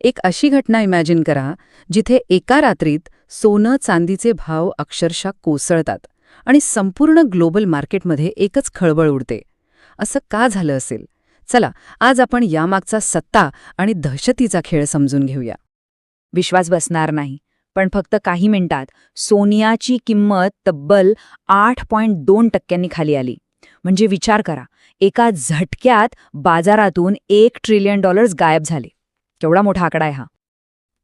एक अशी घटना इमॅजिन करा जिथे एका रात्रीत सोनं चांदीचे भाव अक्षरशः कोसळतात आणि संपूर्ण ग्लोबल मार्केटमध्ये एकच खळबळ उडते. असं का झालं असेल? चला आज आपण यामागचा सत्ता आणि दहशतीचा खेळ समजून घेऊया. विश्वास बसणार नाही पण फक्त काही मिनिटात सोनियाची किंमत तब्बल आठ पॉईंट दोन टक्क्यांनी खाली आली. म्हणजे विचार करा एका झटक्यात बाजारातून एक ट्रिलियन डॉलर्स गायब झाले. केवढा मोठा आकडा आहे हा.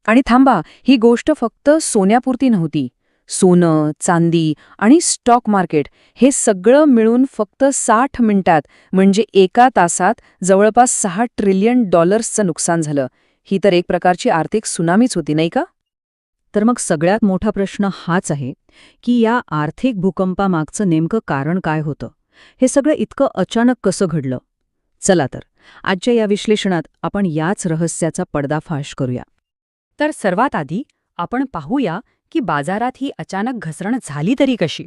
आणि थांबा ही गोष्ट फक्त सोन्यापुरती नव्हती. सोनं चांदी आणि स्टॉक मार्केट हे सगळं मिळून फक्त साठ मिनिटात म्हणजे एका तासात जवळपास सहा ट्रिलियन डॉलर्सचं नुकसान झालं. ही तर एक प्रकारची आर्थिक सुनामीच होती नाही का? तर मग सगळ्यात मोठा प्रश्न हाच आहे की या आर्थिक भूकंपामागचं नेमकं कारण काय होतं? हे सगळं इतकं अचानक कसं घडलं? चला तर. आजच्या या विश्लेषणात आपण याच रहस्याचा पडदाफाश करूया. तर सर्वात आधी आपण पाहूया की बाजारात ही अचानक घसरण झाली तरी कशी.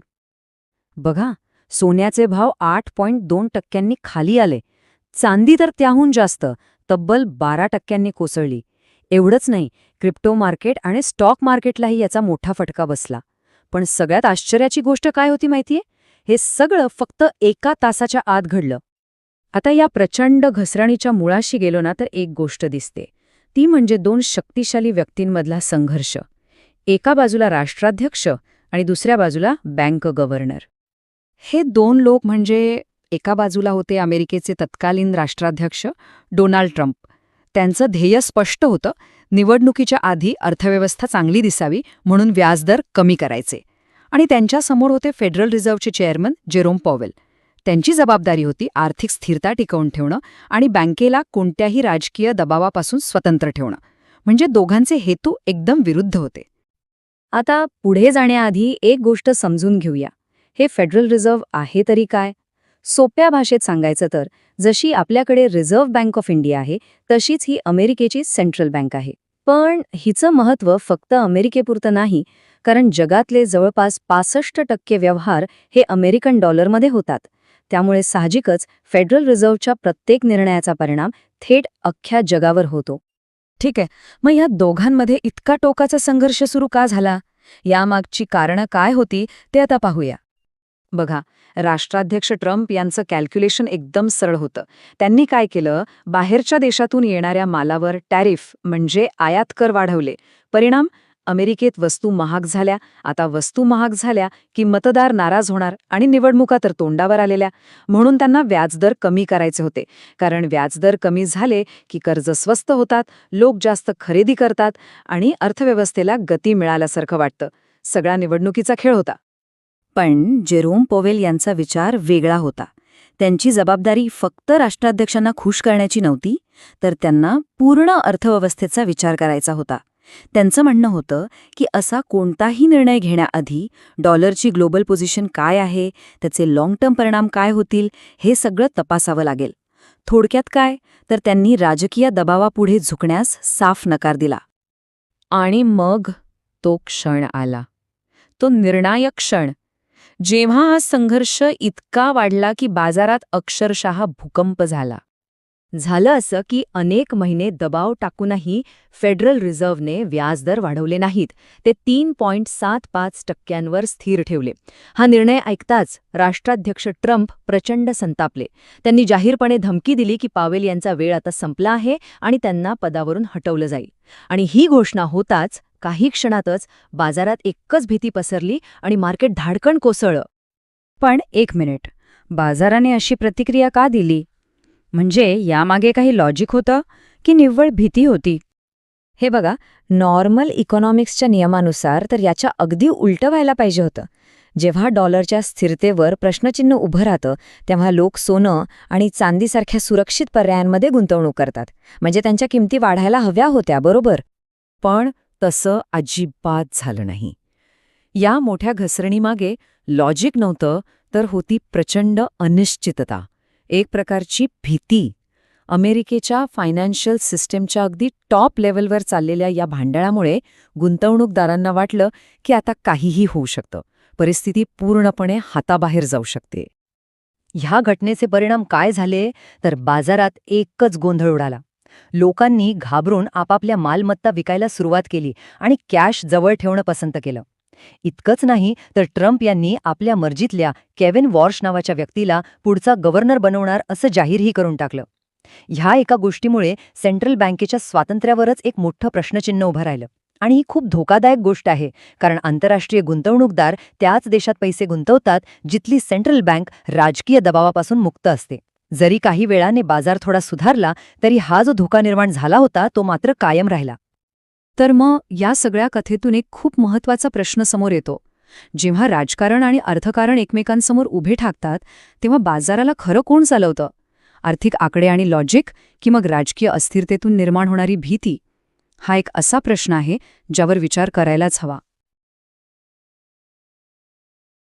बघा सोन्याचे भाव आठ पॉईंट दोन टक्क्यांनी खाली आले. चांदी तर त्याहून जास्त तब्बल बारा टक्क्यांनी कोसळली. एवढंच नाही क्रिप्टो मार्केट आणि स्टॉक मार्केटलाही याचा मोठा फटका बसला. पण सगळ्यात आश्चर्याची गोष्ट काय होती माहितीये? हे सगळं फक्त एका तासाच्या आत घडलं. आता या प्रचंड घसरणीच्या मुळाशी गेलो ना तर एक गोष्ट दिसते. ती म्हणजे दोन शक्तिशाली व्यक्तींमधला संघर्ष. एका बाजूला राष्ट्राध्यक्ष आणि दुसऱ्या बाजूला बँक गव्हर्नर. हे दोन लोक म्हणजे एका बाजूला होते अमेरिकेचे तत्कालीन राष्ट्राध्यक्ष डोनाल्ड ट्रम्प. त्यांचं ध्येय स्पष्ट होतं निवडणुकीच्या आधी अर्थव्यवस्था चांगली दिसावी म्हणून व्याजदर कमी करायचे. आणि त्यांच्यासमोर होते फेडरल रिझर्व्हचे चेअरमन जेरोम पॉवेल. त्यांची जबाबदारी होती आर्थिक स्थिरता टिकवून ठेवणं आणि बँकेला कोणत्याही राजकीय दबावापासून स्वतंत्र ठेवणं. म्हणजे दोघांचे हेतू एकदम विरुद्ध होते. आता पुढे जाण्याआधी एक गोष्ट समजून घेऊया. हे फेडरल रिझर्व्ह आहे तरी काय? सोप्या भाषेत सांगायचं तर जशी आपल्याकडे रिझर्व्ह बँक ऑफ इंडिया आहे तशीच ही अमेरिकेची सेंट्रल बँक आहे. पण हिचं महत्त्व फक्त अमेरिकेपुरतं नाही कारण जगातले जवळपास पासष्ट टक्के व्यवहार हे अमेरिकन डॉलरमध्ये होतात. त्यामुळे साहजिकच फेडरल रिझर्व्हच्या प्रत्येक निर्णयाचा परिणाम थेट अख्ख्या जगावर होतो. ठीक आहे मग या दोघांमध्ये इतका टोकाचा संघर्ष सुरू का झाला? यामागची कारणं काय होती ते आता पाहूया. बघा राष्ट्राध्यक्ष ट्रम्प यांचं कॅल्क्युलेशन एकदम सरळ होतं. त्यांनी काय केलं? बाहेरच्या देशातून येणाऱ्या मालावर टॅरिफ म्हणजे आयात कर वाढवले. परिणाम? अमेरिकेत वस्तू महाग झाल्या. आता वस्तू महाग झाल्या की मतदार नाराज होणार आणि निवडणुका तर तोंडावर आलेल्या. म्हणून त्यांना व्याजदर कमी करायचे होते. कारण व्याजदर कमी झाले की कर्ज स्वस्त होतात लोक जास्त खरेदी करतात आणि अर्थव्यवस्थेला गती मिळाल्यासारखं वाटतं. सगळा निवडणुकीचा खेळ होता. पण जेरोम पोवेल यांचा विचार वेगळा होता. त्यांची जबाबदारी फक्त राष्ट्राध्यक्षांना खुश करण्याची नव्हती तर त्यांना पूर्ण अर्थव्यवस्थेचा विचार करायचा होता. त्यांचं म्हणणं होतं की असा कोणताही निर्णय घेण्याआधी डॉलरची ग्लोबल पोझिशन काय आहे त्याचे लाँग टर्म परिणाम काय होतील हे सगळं तपासावं लागेल. थोडक्यात काय? तर त्यांनी राजकीय दबावापुढे झुकण्यास साफ नकार दिला. आणि मग तो क्षण आला. तो निर्णायक क्षण. जेव्हा हा संघर्ष इतका वाढला की बाजारात अक्षरशः भूकंप झाला. झालं असं की अनेक महिने दबाव टाकूनही फेडरल रिझर्व्हने व्याजदर वाढवले नाहीत. ते तीन पॉईंट सात पाच टक्क्यांवर स्थिर ठेवले. हा निर्णय ऐकताच राष्ट्राध्यक्ष ट्रम्प प्रचंड संतापले. त्यांनी जाहीरपणे धमकी दिली की पावेल यांचा वेळ आता संपला आहे आणि त्यांना पदावरून हटवलं जाईल. आणि ही घोषणा होताच काही क्षणातच बाजारात एकच भीती पसरली आणि मार्केट धाडकण कोसळलं. पण एक मिनिट. बाजाराने अशी प्रतिक्रिया का दिली? म्हणजे यामागे काही लॉजिक होतं की निव्वळ भीती होती? हे बघा नॉर्मल इकॉनॉमिक्सच्या नियमानुसार तर याच्या अगदी उलटं व्हायला पाहिजे होतं. जेव्हा डॉलरच्या स्थिरतेवर प्रश्नचिन्ह उभं राहतं तेव्हा लोक सोनं आणि चांदीसारख्या सुरक्षित पर्यायांमध्ये गुंतवणूक करतात. म्हणजे त्यांच्या किमती वाढायला हव्या होत्या बरोबर? पण तसं अजिबात झालं नाही. या मोठ्या घसरणीमागे लॉजिक नव्हतं तर होती प्रचंड अनिश्चितता. एक प्रकारची भीती अमेरिकेच्या फायनान्शियल सिस्टमच्या अगदी टॉप लेवलवर चाललेल्या या भांडळामुळे गुंतवणूकदारांना वाटलं की आता काहीही होऊ शकतं. परिस्थिती पूर्णपणे हाताबाहेर जाऊ शकते. ह्या घटनेचे परिणाम काय झाले? तर बाजारात एकच गोंधळ उडाला. लोकांनी घाबरून आपापल्या मालमत्ता विकायला सुरुवात केली आणि कॅश जवळ ठेवणं पसंत केलं. इतकंच नाही तर ट्रम्प यांनी आपल्या मर्जीतल्या केविन वॉर्श नावाच्या व्यक्तीला पुढचा गव्हर्नर बनवणार असं जाहीरही करून टाकलं. ह्या एका गोष्टीमुळे सेंट्रल बँकेच्या स्वातंत्र्यावरच एक मोठं प्रश्नचिन्ह उभं राहिलं. आणि ही खूप धोकादायक गोष्ट आहे कारण आंतरराष्ट्रीय गुंतवणूकदार त्याच देशात पैसे गुंतवतात जिथली सेंट्रल बँक राजकीय दबावापासून मुक्त असते. जरी काही वेळाने बाजार थोडा सुधारला तरी हा जो धोका निर्माण झाला होता तो मात्र कायम राहिला. तर मग या सगळ्या कथेतून एक खूप महत्त्वाचा प्रश्न समोर येतो. जेव्हा राजकारण आणि अर्थकारण एकमेकांसमोर उभे ठाकतात तेव्हा बाजाराला खरं कोण चालवतं? आर्थिक आकडे आणि लॉजिक की मग राजकीय अस्थिरतेतून निर्माण होणारी भीती? हा एक असा प्रश्न आहे ज्यावर विचार करायलाच हवा.